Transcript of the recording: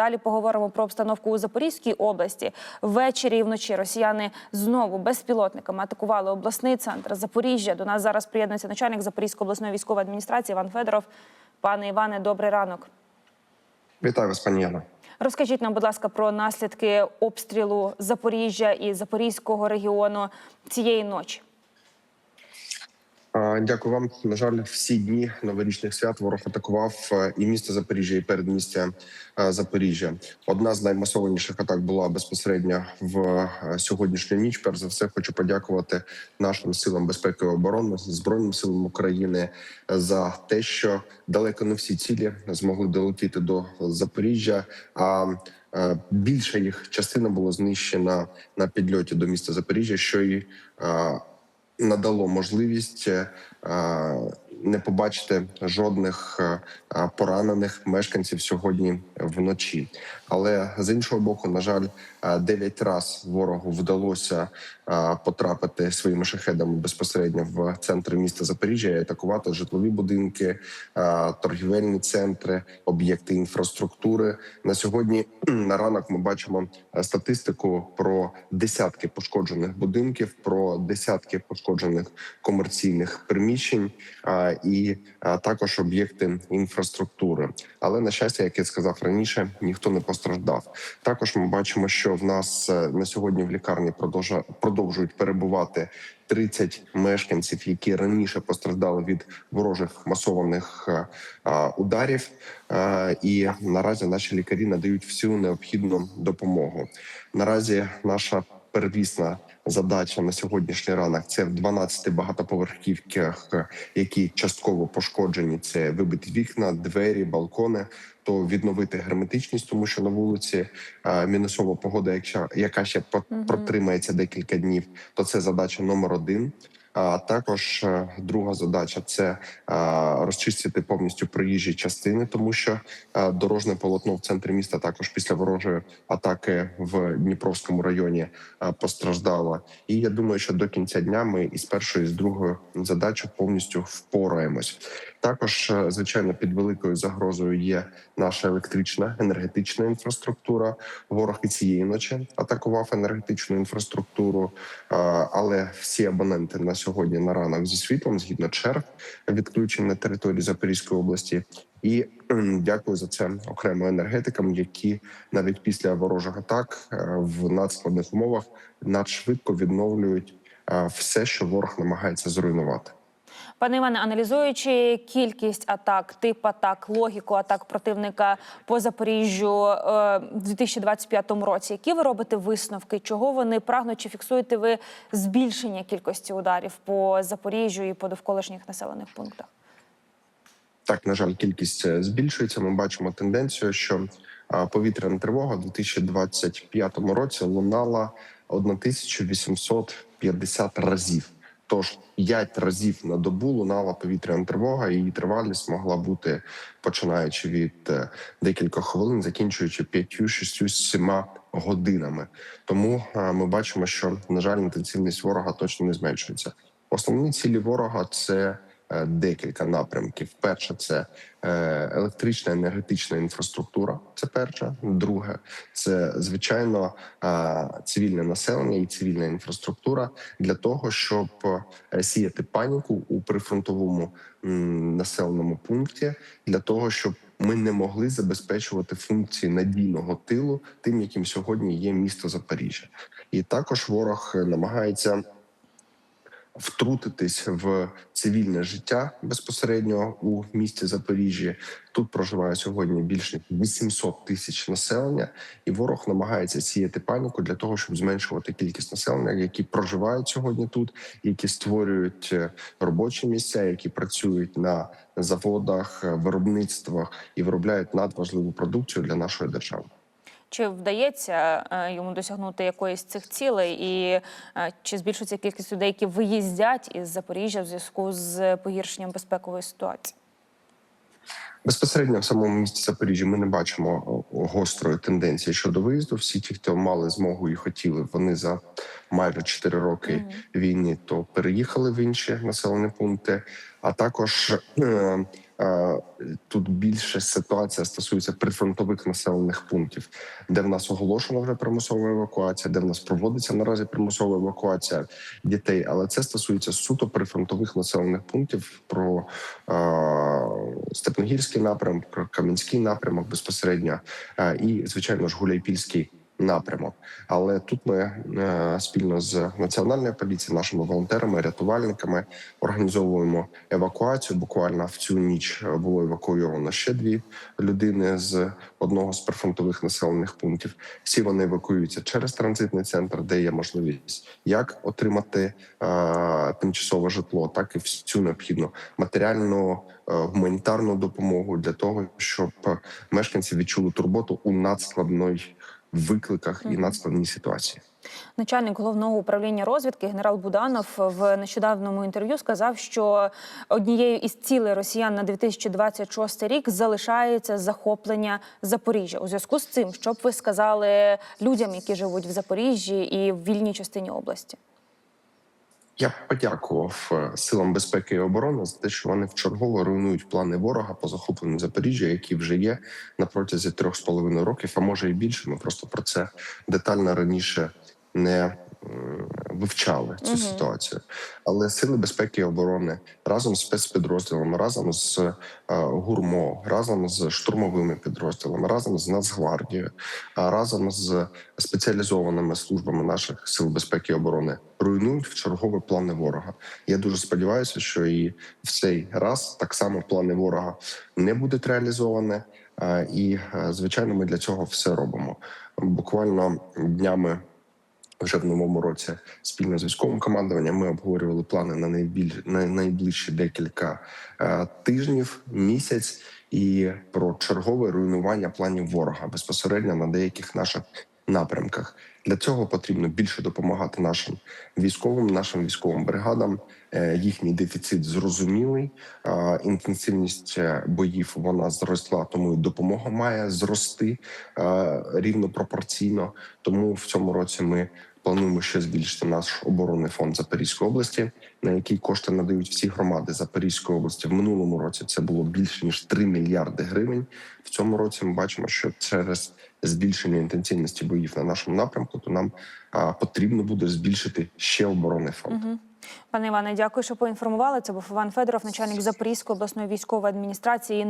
Далі поговоримо про обстановку у Запорізькій області. Ввечері і вночі росіяни знову безпілотниками атакували обласний центр Запоріжжя. До нас зараз приєднується начальник Запорізької обласної військової адміністрації Іван Федоров. Пане Іване, добрий ранок. Вітаю вас, пані Яна. Розкажіть нам, будь ласка, про наслідки обстрілу Запоріжжя і Запорізького регіону цієї ночі. Дякую вам. На жаль, всі дні новорічних свят ворог атакував е, і місто Запоріжжя, і передмістя е, Запоріжжя. Одна з наймасованіших атак була безпосередньо в е, сьогоднішню ніч. Перш за все, хочу подякувати нашим силам безпеки і оборони збройним силам України за те, що далеко не всі цілі змогли долетіти до Запоріжжя. А більша їх частина була знищена на підльоті до міста Запоріжжя, що е, надало можливість е, не побачити жодних е, поранених мешканців сьогодні вночі. Але з іншого боку, на жаль, е, дев'ять раз ворогу вдалося потрапити своїми шахедами безпосередньо в центр міста Запоріжжя і атакувати житлові будинки, торгівельні центри, об'єкти інфраструктури. На сьогодні на ранок ми бачимо е, статистику про десятки пошкоджених будинків, про десятки пошкоджених комерційних приміщень і також об'єкти інфраструктури. Але на щастя, як я сказав раніше, ніхто не постраждав. Також ми бачимо, що в нас е, на сьогодні в лікарні продовжують перебувати 30 мешканців, які раніше постраждали від ворожих масованих е, а, ударів. Е, І наразі наші лікарі надають всю необхідну допомогу. Наразі наша первісна задача на сьогоднішній ранок це в 12 багатоповерхівках, е, які частково пошкоджені. Це вибиті вікна, двері, балкони. То відновити герметичність, тому що на вулиці а, мінусова погода, якщо яка ще Мгм. протримається декілька днів, то це задача номер один. А також е, друга задача це е, розчистити повністю проїжджі частини, тому що е, дорожне полотно в центрі міста також після ворожої атаки в Дніпровському районі постраждало. І я думаю, що до кінця дня ми із першою і з другою задачою повністю впораємось. Також, звичайно, під великою загрозою є наша електрична енергетична інфраструктура. Ворог і цієї ночі атакував енергетичну інфраструктуру, але всі абоненти на сьогодні на ранок зі світлом, згідно черг, відключень на території Запорізької області. І дякую за це окремо енергетикам, які навіть після ворожих атак е, в надскладних умовах надшвидко відновлюють е, все, що ворог намагається зруйнувати. Пане Іване, аналізуючи кількість атак, тип атак, логіку атак противника по Запоріжжю е, в 2025 році, які ви робите висновки? Чого вони прагнуть? Чи фіксуєте ви збільшення кількості ударів по Запоріжжю і по довколишніх населених пунктах? Так, на жаль, кількість е, збільшується. Ми бачимо тенденцію, що повітряна тривога у 2025 році лунала 1850 разів. Тож 5 разів на добу лунала повітряна тривога, і її тривалість могла бути починаючи від е, декількох хвилин, закінчуючи 5, 6, 7 годинами. Тому е, ми бачимо, що на жаль, інтенсивність ворога точно не зменшується. Основні цілі ворога це декілька напрямків. Перше, це е, електрична енергетична інфраструктура. Це перше. Друге, це звичайно е, цивільне населення і цивільна інфраструктура для того, щоб е, сіяти паніку у прифронтовому населеному пункті, для того, щоб ми не могли забезпечувати функції надійного тилу, тим, яким сьогодні є місто Запоріжжя, і також ворог е, намагається втрутитись в цивільне життя безпосередньо у місті Запоріжжя. Тут проживає сьогодні більше 800 тисяч населення, і ворог намагається сіяти паніку для того, щоб зменшувати кількість населення, які проживають сьогодні тут, які створюють е, робочі місця, які працюють на заводах, е, виробництвах і виробляють надважливу продукцію для нашої держави. Чи вдається е, йому досягнути якоїсь цих цілей, і е, чи збільшується кількість людей, які виїздять із Запоріжжя в зв'язку з погіршенням безпекової ситуації? Безпосередньо в самому місті Запоріжжі ми не бачимо гострої тенденції щодо виїзду. Всі ті, хто мали змогу і хотіли, вони за майже 4 роки Мгм. війни, то переїхали в інші населені пункти. А також е, е, тут більше ситуація стосується прифронтових населених пунктів, де в нас оголошена вже примусова евакуація, де в нас проводиться наразі примусова евакуація дітей. Але це стосується суто прифронтових населених пунктів про е, Степногірський напрямок, Кам'янський напрямок безпосередньо е, і, звичайно ж, Гуляйпільський напрямок. Але тут ми е, спільно з національною поліцією, нашими волонтерами, рятувальниками організовуємо евакуацію. Буквально в цю ніч було евакуйовано ще дві людини з одного з прифронтових населених пунктів. Всі вони евакуюються через транзитний центр, де є можливість як отримати е, тимчасове житло, так і всю необхідну матеріальну е, гуманітарну допомогу для того, щоб мешканці відчули турботу у надскладної викликах і надскладній ситуації. Начальник головного управління розвідки генерал Буданов в нещодавному інтерв'ю сказав, що однією із цілей росіян на 2026 рік залишається захоплення Запоріжжя. У зв'язку з цим, що б ви сказали людям, які живуть в Запоріжжі і в вільній частині області? Я подякував е, силам безпеки і оборони за те, що вони вчергово руйнують плани ворога по захопленню Запоріжжя, які вже є на протязі трьох з половиною років, а може і більше. Ми просто про це детально раніше не вивчали цю Мгм. ситуацію. Але сили безпеки і оборони разом з спецпідрозділами, разом з е, гурмо, разом з штурмовими підрозділами, разом з Нацгвардією, разом з спеціалізованими службами наших сил безпеки і оборони руйнують в чергові плани ворога. Я дуже сподіваюся, що і в цей раз так само плани ворога не будуть реалізовані. І е, звичайно, ми для цього все робимо. Буквально днями вже в новому році спільно з військовим командуванням ми обговорювали плани на найбіль на найближчі декілька е, тижнів, місяць і про чергове руйнування планів ворога безпосередньо на деяких наших напрямках. Для цього потрібно більше допомагати нашим військовим, нашим військовим бригадам. Е, Їхній дефіцит зрозумілий. Е, Інтенсивність боїв вона зросла, тому і допомога має зрости рівно пропорційно. Тому в цьому році ми плануємо ще збільшити наш оборонний фонд Запорізької області, на який кошти надають всі громади Запорізької області. В минулому році це було більше ніж 3 мільярди гривень. В цьому році ми бачимо, що через збільшення інтенсивності боїв на нашому напрямку, то нам а, потрібно буде збільшити ще оборонний фонд. Мгм. Пане Іване, дякую, що поінформували. Це був Іван Федоров, начальник Запорізької обласної військової адміністрації.